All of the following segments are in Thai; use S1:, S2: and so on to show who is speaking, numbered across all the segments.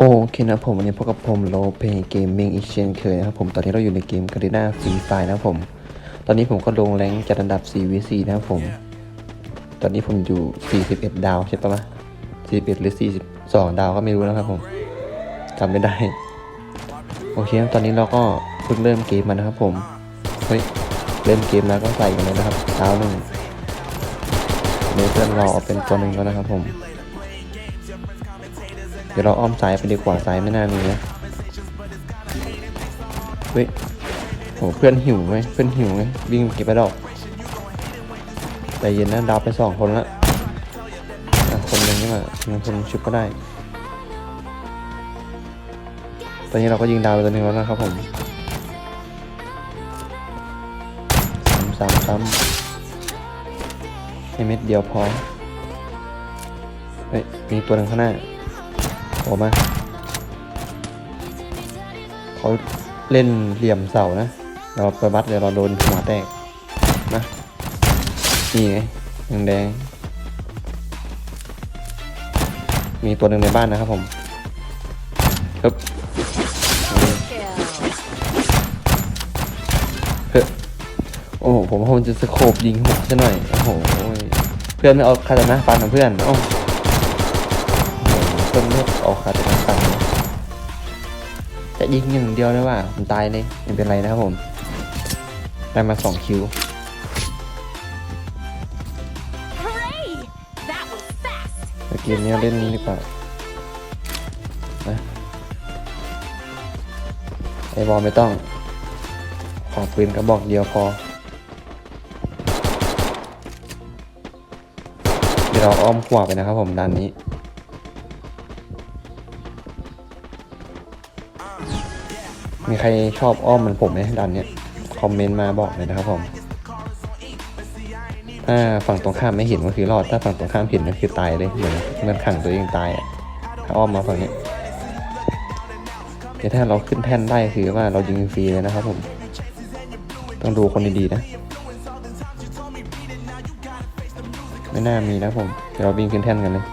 S1: โอเคนะผมวันนี้พบกับผมโลเพเกมมิ่งอีกเช่นเคยนะครับผมตอนนี้เราอยู่ในเกมการ์ดนาฟรีไฟนะครับผม ตอนนี้ผมก็ลงแรงจัดอันดับ 4v4 นะครับผม ตอนนี้ผมอยู่ 41 ดาวใช่ปะวะ41 หรือ 42 ดาวก็ไม่รู้นะครับผมจำไม่ได้ โอเคครับตอนนี้เราก็เพิ่งเริ่มเกมมานะครับผมเฮ้ยเริ่มเกมแล้วก็ใส่กันเลยนะครับดาวหนึ่งเนเพื่อนเรอเป็นตัวหนึ่งแล้วนะครับผม ดี๋ยวเราอ้อมซ้ายไปดีกว่าซ้ายไม่น่ามีนะเฮ้ยโหเพื่อนหิวไหมเพื่อนหิวไหมวิ่งเก็บไปดอกใจเย็นนะดาวไปสองคนละคนหนึ่งนี่แหละนึ่งคนชุบก็ได้ ตอนนี้เราก็ยิงดาวไปตัวหนึ่งแล้วนะครับผมซ้ำซ้ำซ้ำให้เม็ดเดียวพอ เฮ้ย มีตัวหนึ่งข้างหน้า ออกมา เขาเล่นเหลี่ยมเสานะ เราไปวัดเดี๋ยวเราโดนหัวแตกนะนี่ไงยังแดงมีตัวหนึ่งในบ้านนะครับผมครับเฮ้ยโอ้โห ผมคงจะสโคบยิงหัวซะหน่อย โอ้โห เพื่อนไม่เอาคาตานะฟันของเพื่อน โอ้ เพิ่มเลือดออกขาดจากต่างๆจะยิงอย่างเดียวได้ว่า ผมตายเลยไม่เป็นไรนะครับผม ได้มาสองคิว
S2: Hooray! That was fast.
S1: แต่เกมนี้เล่นนี้ดีกว่านะไอบอลไม่ต้อง ขอปืนกระบอกเดียวพอเดี๋ยวเราอ้อมขวาไปนะครับผมด้านนี้ มีใครชอบอ้อมมือนผมไหมดันเนี้ยคอมเมนต์มาบอกเลยนะครับผมถ้าฝั่งตรงข้ามไม่เห็นก็คือรอด ถ้าฝั่งตรงข้ามเห็นก็คือตายเลยเหมือนเหมือนขังตัวเองตายอะถ้าอ้อมมาฝั่งนี้แต่ถ้าเราขึ้นแท่นได้คือว่าเรายิงฟรีเลยนะครับผม ต้องดูคนดีๆนะไม่น่ามีนะผมเดี๋ยวเราบินขึ้นแท่นกันเลย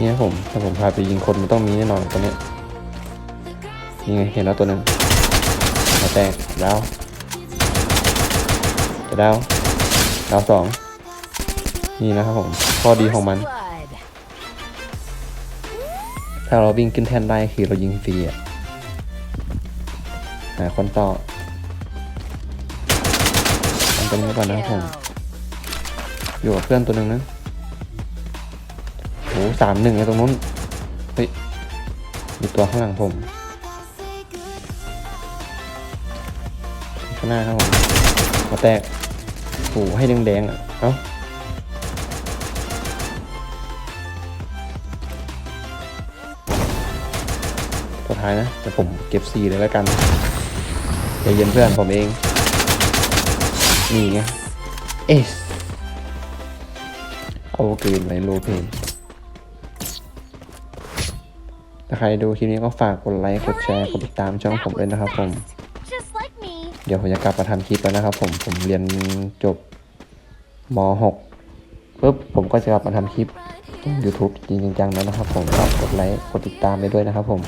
S1: นี่ยผมถ้าผมพาไปยิงคนมันต้องมีแน่นอนตัวนี้นี่ไงเห็นแล้วตัวหนึ่งมาแตกดาวจะดาวดาวสองนี่นะครับผมข้อดีของมัน ถ้าเราวิ่งขึ้นแท่นได้คือเรายิงฟรีอะหาคนต่อทำตัวนี้ก่อนนะครับผมอยู่กับเพื่อนตัวหนึ่งนะ อ้สามหนึ่งไอ้ตรงนู้น เฮ้ย มีตัวข้างหลังผม ข้างหน้าครับผมมาแตกโอ้ให้แดงๆอะ เอ้าสุดท้ายนะ แต่ผมเก็บสี่เลยแล้วกันใจเย็นเพื่อนผมเอง นี่ไง เอส เอาเกินไว้โลเพ ถ้าใครดูคลิปนี้ก็ฝากกดไลค์ กดแชร์ กดติดตามช่องผมด้วยนะครับผม
S2: Just like me.
S1: เดี๋ยวผมจะกลับมาทำคลิปแล้วนะครับผม ผมเรียนจบม .6 ปุ๊บผมก็จะกลับมาทำคลิป YouTube จริงๆจังๆแล้วนะครับผมก็กดไลค์ กดติดตามไปด้วยนะครับผม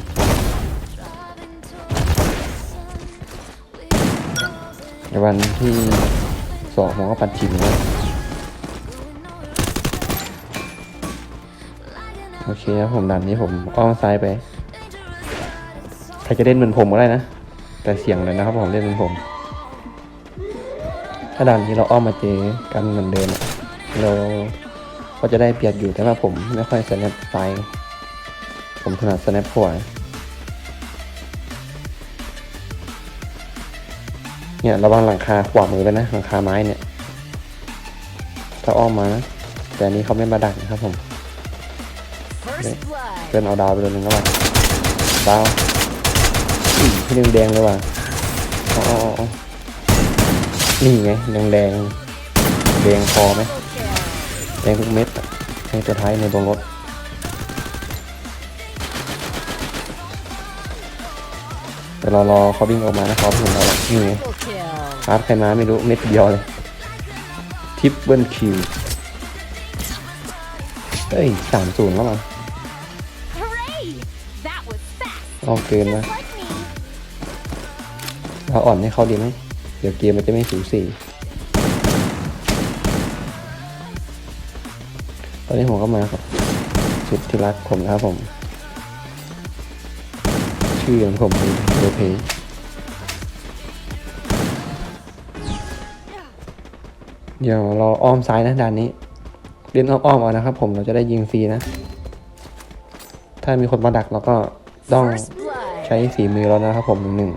S1: ในวันที่สองผมก็ปัดชิมนะ โอเคครับผมด่านนี้ผมอ้อมซ้ายไป ใครจะเล่นเหมือนผมก็ได้นะ แต่เสียงเลยนะครับผมเล่นเป็นผม ถ้าด่านนี้เราอ้อมมาเจอกันเหมือนเดิมเราก็จะได้เปรียบอยู่แต่ว่าผมไม่ค่อยสแนปไฟล์ผมถนัดสแนปขวาเนี่ยระวังหลังคาขวามือไปนะหลังคาไม้เนี่ยถ้าอ้อมมานะแต่อันนี้เขาไม่มาดักนะครับผม เพื่อนเอาดาวไปตัวหนึ่งแล้วว่ะดาวอุ้ยพี่แดงแดงๆเลยว่ะอ๋ออ๋ออ๋อนี่ไงแดงแดงแดงพอไหม
S2: Triple kill.
S1: แดงทุกเม็ดอะให้ตัวท้ายในตรงรถเดี๋ยวเรารอเขาวิ่งออกมานะเขาเห็นเราแล้วนี่ไง
S2: Triple kill.
S1: อาร์ตใครมาไม่รู้เม็ดเดียวเลยทิปเบิลคิว เอ้ยสามศูนย์แล้วเหรอ
S2: Hooray! That was fast.
S1: เอาเกินนะ
S2: Just like me.
S1: เราอ่อนให้เขาดีไหม เดี๋ยวเกมมันจะไม่สูสีตอนนี้ผมก็มาครับสุดที่รักผมนะครับผม ชื่อของผมคือโรเพเดี๋ยวเราอ้อมซ้ายนะด่านนี้ เล่นอ้อมๆเอานะครับ ผมเราจะได้ยิงฟรีนะ ถ้ามีคนมาดักเราก็ต้องใช้ฝีมือแล้วนะครับผมหนึ่งหนึ่ง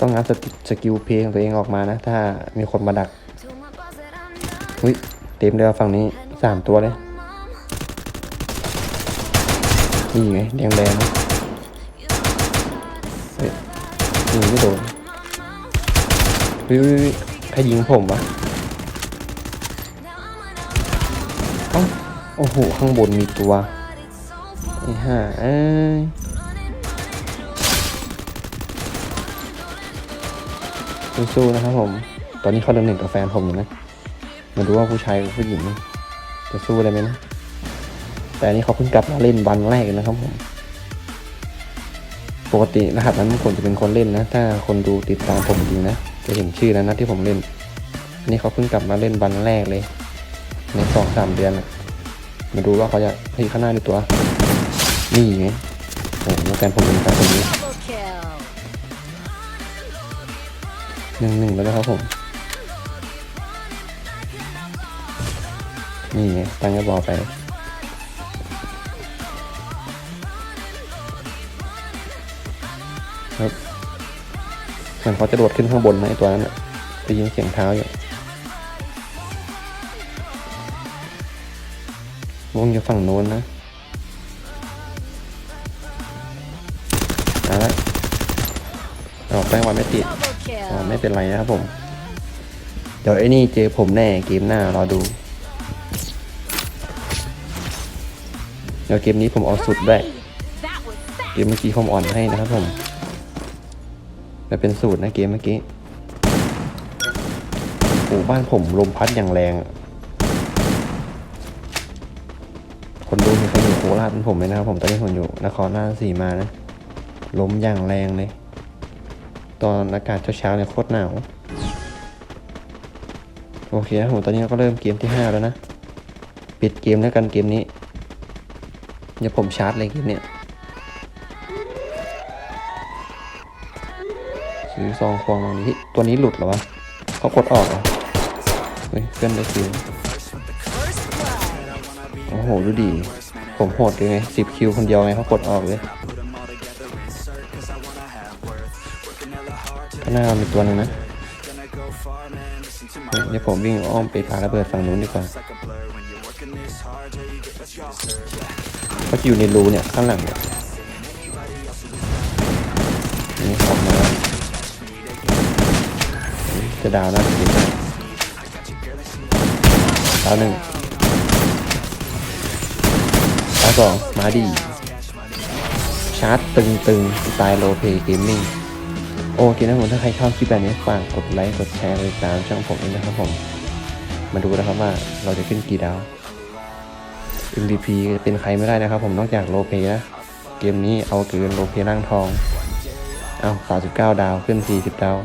S1: ต้องงัดสกิสกิลเพลงของตัวเองออกมานะ ถ้ามีคนมาดักอุ้ยเต็มเลยวฝั่งนี้สามตัวเลยนี่ไงแดงแดงๆเฮ้ยยิงไม่โดน วิวใครยิงผมวะเอ้าโอ้โห ข้างบนมีตัวไอ้ห่าเอ้ยสู้ๆนะครับผม ตอนนี้เขาเดินหนึ่งกับแฟนผมอยู่นะมาดูว่าผู้ชายกับผู้หญิง จะสู้ได้ไหมนะ แต่อันนี้เขาเพิ่งกลับมาเล่นวันแรกนะครับผม ปกติรหัสนั้นผมจะเป็นคนเล่นนะ ถ้าคนดูติดตามผมจริงนะ จะเห็นชื่อแล้วนะที่ผมเล่นนนี้เขาเพิ่งกลับมาเล่นวันแรกเลย ในสองสามเดือนอะมาดูว่าเขาจะเฮ้ยข้างหน้าในตัว นี่ไงโอ้โหแฟนผมเป็นแฟนคนนี้หนึ่งหนึ่งแล้วนะครับผม นี่ไงตั้งกระบอกไปครับ เหมือนเขาจะโดดขึ้นข้างบนนะไอตัวนั้นอะยินเสียงเท้าอยู่วงอยู่ฝั่งโน้นนะเอาละออกแป้งวันไม่ติดไม่เป็นไรนะครับผม เดี๋ยวไอ้นี่เจอผมแน่เกมหน้ารอดู เดี๋ยวเกมนี้ผมเอาสุดด้วย เกมเมื่อกี้ผมอ่อนให้นะครับผม แต่เป็นสูตรนะเกมเมื่อกี้โอ้บ้านผมลมพัดอย่างแรง คนดูมีใครอยู่โคราชเป็นผมไหมนะครับผมตอนนี้ผมอยู่นครราชสีมานะลมอย่างแรงเลย ตอนอากาศเช้าๆเนี่ยโคตรหนาวโอเคครับผมตอนนี้ก็เริ่มเกมที่ห้าแล้วนะ ปิดเกมแล้วกันเกมนี้ เดี๋ยวผมชาร์จเลยเกมเนี้ย ซื้อซองควงตรงนี้ตัวนี้หลุดหรอวะเขากดออกเหรอเฮ้ยเพื่อนได้คิวโอ้โหดูดิผมโหดเลยไงสิบคิวคนเดียวไงเขากดออกเลยข้างหน้ามีตัวหนึ่งนะเดี๋ยวผมวิ่งอ้อมไปปาระเบิดฝั่งนู้นดีกว่าเขาอยู่ในรูเนี่ย ข้างหลังเนี่ยนี่ออกมา จะดาวนะจริงๆดาวหนึ่งดาวสองมาดี ชาร์จตึงตึงสไตล์โลเพเกมมิ่งโอเคนะผมถ้าใครชอบคลิปแบบนี้ฝากกดไลค์กดแชร์กดติดตามช่องผมด้วยนะครับผม มาดูนะครับว่าเราจะขึ้นกี่ดาว MVP เป็นใครไม่ได้นะครับผมนอกจากโลเพนะเกมนี้เอาเกินโลเพร่างทอง เอา39 ดาวขึ้น 40 ดาว